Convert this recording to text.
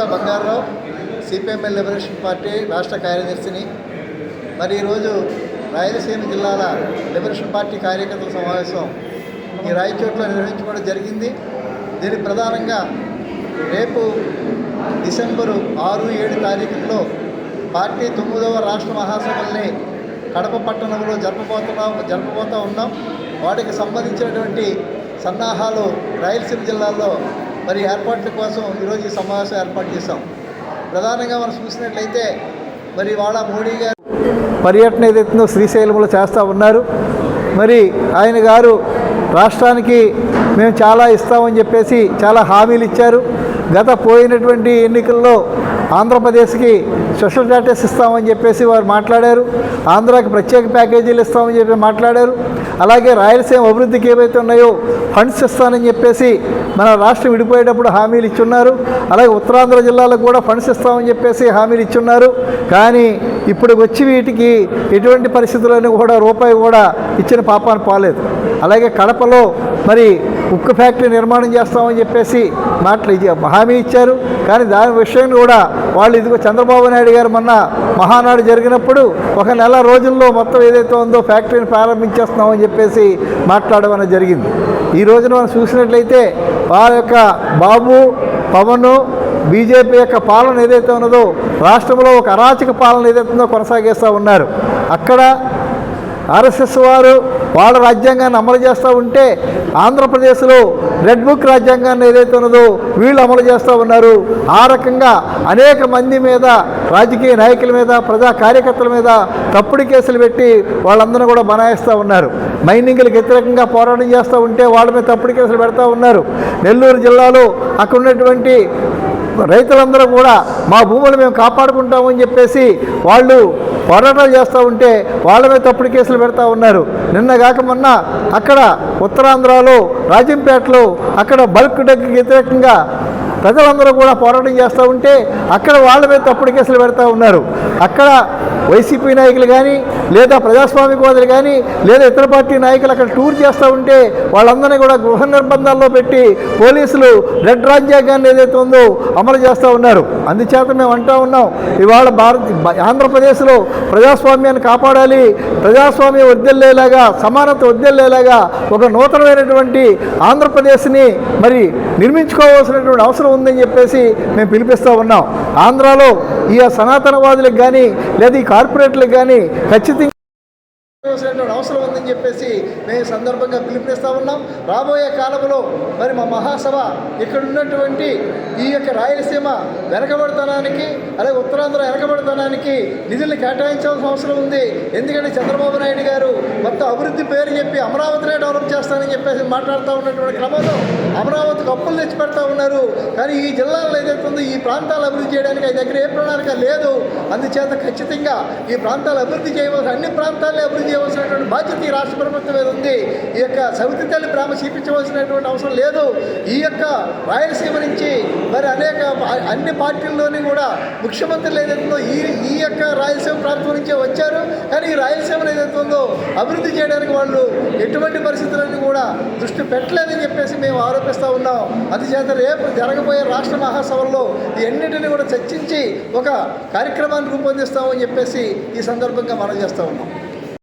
Gutta Bangararao CPIML liberation party రాష్ట్ర కార్యదర్శిని. మరి ఈరోజు రాయలసీమ జిల్లాల లిబరేషన్ పార్టీ కార్యకర్తల సమావేశం ఈ రాయచోట్లో నిర్వహించుకోవడం జరిగింది. దీనికి ప్రధానంగా రేపు డిసెంబరు ఆరు ఏడు తారీఖుల్లో పార్టీ తొమ్మిదవ రాష్ట్ర మహాసభల్ని కడప పట్టణంలో జరపబోతున్నాం జరపబోతూ ఉన్నాం. వాటికి సంబంధించినటువంటి సన్నాహాలు రాయలసీమ జిల్లాలో మరి ఏర్పాట్ల కోసం ఈరోజు ఈ సమావేశం ఏర్పాటు చేశాం. ప్రధానంగా మనం చూసినట్లయితే మరి వాళ్ళ మోడీ గారు పర్యటన ఏదైతుందో శ్రీశైలంలో చేస్తూ ఉన్నారు. మరి ఆయన గారు రాష్ట్రానికి మేము చాలా ఇస్తామని చెప్పేసి చాలా హామీలు ఇచ్చారు. గత పోయినటువంటి ఎన్నికల్లో ఆంధ్రప్రదేశ్కి స్పెషల్ స్టాటస్ ఇస్తామని చెప్పేసి వారు మాట్లాడారు. ఆంధ్రాకి ప్రత్యేక ప్యాకేజీలు ఇస్తామని చెప్పి మాట్లాడారు. అలాగే రాయలసీమ అభివృద్ధికి ఏవైతే ఉన్నాయో ఫండ్స్ ఇస్తానని చెప్పేసి మన రాష్ట్రం విడిపోయేటప్పుడు హామీలు ఇచ్చున్నారు. అలాగే ఉత్తరాంధ్ర జిల్లాలకు కూడా ఫండ్స్ ఇస్తామని చెప్పేసి హామీలు ఇచ్చున్నారు. కానీ ఇప్పుడు వచ్చి వీటికి ఎటువంటి పరిస్థితుల్లోనూ కూడా రూపాయి కూడా ఇచ్చిన పాపాన్ని పోలేదు. అలాగే కడపలో మరి ఉక్కు ఫ్యాక్టరీ నిర్మాణం చేస్తామని చెప్పేసి మాటలు ఇది హామీ ఇచ్చారు. కానీ దాని విషయం కూడా వాళ్ళు ఇదిగో చంద్రబాబు నాయుడు గారు మొన్న మహానాడు జరిగినప్పుడు ఒక నెల రోజుల్లో మొత్తం ఏదైతే ఉందో ఫ్యాక్టరీని ప్రారంభించేస్తున్నామని చెప్పేసి మాట్లాడడం అనేది జరిగింది. ఈ రోజున మనం చూసినట్లయితే వారి యొక్క బాబు పవన్ బీజేపీ యొక్క పాలన ఏదైతే ఉన్నదో రాష్ట్రంలో ఒక అరాచక పాలన ఏదైతే ఉందో కొనసాగేస్తూ ఉన్నారు. అక్కడ ఆర్ఎస్ఎస్ వారు వాళ్ళ రాజ్యాంగాన్ని అమలు చేస్తూ ఉంటే ఆంధ్రప్రదేశ్లో రెడ్ బుక్ రాజ్యాంగాన్ని ఏదైతే ఉన్నదో వీళ్ళు అమలు చేస్తూ ఉన్నారు. ఆ రకంగా అనేక మంది మీద రాజకీయ నాయకుల మీద ప్రజా కార్యకర్తల మీద తప్పుడు కేసులు పెట్టి వాళ్ళందరూ కూడా బనాయిస్తూ ఉన్నారు. మైనింగ్లకు వ్యతిరేకంగా పోరాటం చేస్తూ ఉంటే వాళ్ళ మీద తప్పుడు కేసులు పెడతా ఉన్నారు. నెల్లూరు జిల్లాలో అక్కడ ఉన్నటువంటి రైతులందరూ కూడా మా భూములు మేము కాపాడుకుంటామని చెప్పేసి వాళ్ళు పోరాటాలు చేస్తూ ఉంటే వాళ్ళ మీద తప్పుడు కేసులు పెడతా ఉన్నారు. నిన్న కాక మొన్న అక్కడ ఉత్తరాంధ్రలో రాజంపేటలో అక్కడ బల్క్ డగ్కి వ్యతిరేకంగా ప్రజలందరూ కూడా పోరాటం చేస్తూ ఉంటే అక్కడ వాళ్ళ మీద తప్పుడు కేసులు పెడతా ఉన్నారు. అక్కడ వైసీపీ నాయకులు కానీ లేదా ప్రజాస్వామికవాదులు కానీ లేదా ఇతర పార్టీ నాయకులు అక్కడ టూర్ చేస్తూ ఉంటే వాళ్ళందరినీ కూడా గృహ నిర్బంధాల్లో పెట్టి పోలీసులు రెడ్ రాజ్యాంగాన్ని ఏదైతే ఉందో అమలు చేస్తూ ఉన్నారు. అందుచేత మేము అంటూ ఉన్నాం ఇవాళ భారత ఆంధ్రప్రదేశ్లో ప్రజాస్వామ్యాన్ని కాపాడాలి. ప్రజాస్వామ్యం వద్దెల్లేలాగా సమానత వద్దెల్లేలాగా ఒక నూతనమైనటువంటి ఆంధ్రప్రదేశ్ని మరి నిర్మించుకోవాల్సినటువంటి అవసరం ఉందని చెప్పేసి మేము పిలిపిస్తూ ఉన్నాం. ఆంధ్రాలో ఈ సనాతనవాదులకు కానీ లేదా ఈ కార్పొరేట్లకు కానీ ఖచ్చితంగా చేయవలసినటువంటి అవసరం ఉందని చెప్పేసి మేము సందర్భంగా పిలుపునిస్తూ ఉన్నాం. రాబోయే కాలంలో మరి మా మహాసభ ఇక్కడ ఉన్నటువంటి ఈ యొక్క రాయలసీమ వెనకబడతనానికి అలాగే ఉత్తరాంధ్ర వెనకబడతనానికి నిధులు కేటాయించాల్సిన అవసరం ఉంది. ఎందుకంటే చంద్రబాబు నాయుడు గారు మొత్తం అభివృద్ధి పేరు చెప్పి అమరావతినే డెవలప్ చేస్తానని చెప్పేసి మాట్లాడుతూ ఉన్నటువంటి క్రమంలో అమరావతికి అప్పులు తెచ్చి పెడతా ఉన్నారు. కానీ ఈ జిల్లాలో ఏదైతే ఉందో ఈ ప్రాంతాలు అభివృద్ధి చేయడానికి ఆయన దగ్గర ఏ ప్రణాళిక లేదు. అందుచేత ఖచ్చితంగా ఈ ప్రాంతాలు అభివృద్ధి చేయవలసిన అన్ని ప్రాంతాలే అభివృద్ధి చేయవలసినటువంటి బాధ్యత ఈ రాష్ట్ర ప్రభుత్వం మీద ఉంది. ఈ యొక్క సవితి తల్లి ప్రేమ చూపించవలసినటువంటి అవసరం లేదు. ఈ యొక్క రాయలసీమ నుంచి మరి అనేక అన్ని పార్టీల్లోని కూడా ముఖ్యమంత్రులు ఏదైతే ఈ ఈ యొక్క రాయలసీమ ప్రాంతం నుంచే వచ్చారు. కానీ ఈ రాయలసీమను ఏదైతే ఉందో అభివృద్ధి చేయడానికి వాళ్ళు ఎటువంటి పరిస్థితులను కూడా దృష్టి పెట్టలేదని చెప్పేసి మేము ఆరోపిస్తూ ఉన్నాం. అందుచేత రేపు జరగబోయే రాష్ట్ర మహాసభల్లో ఈ అన్నిటిని కూడా చర్చించి ఒక కార్యక్రమాన్ని రూపొందిస్తామని చెప్పేసి ఈ సందర్భంగా మనం చేస్తూ ఉన్నాం.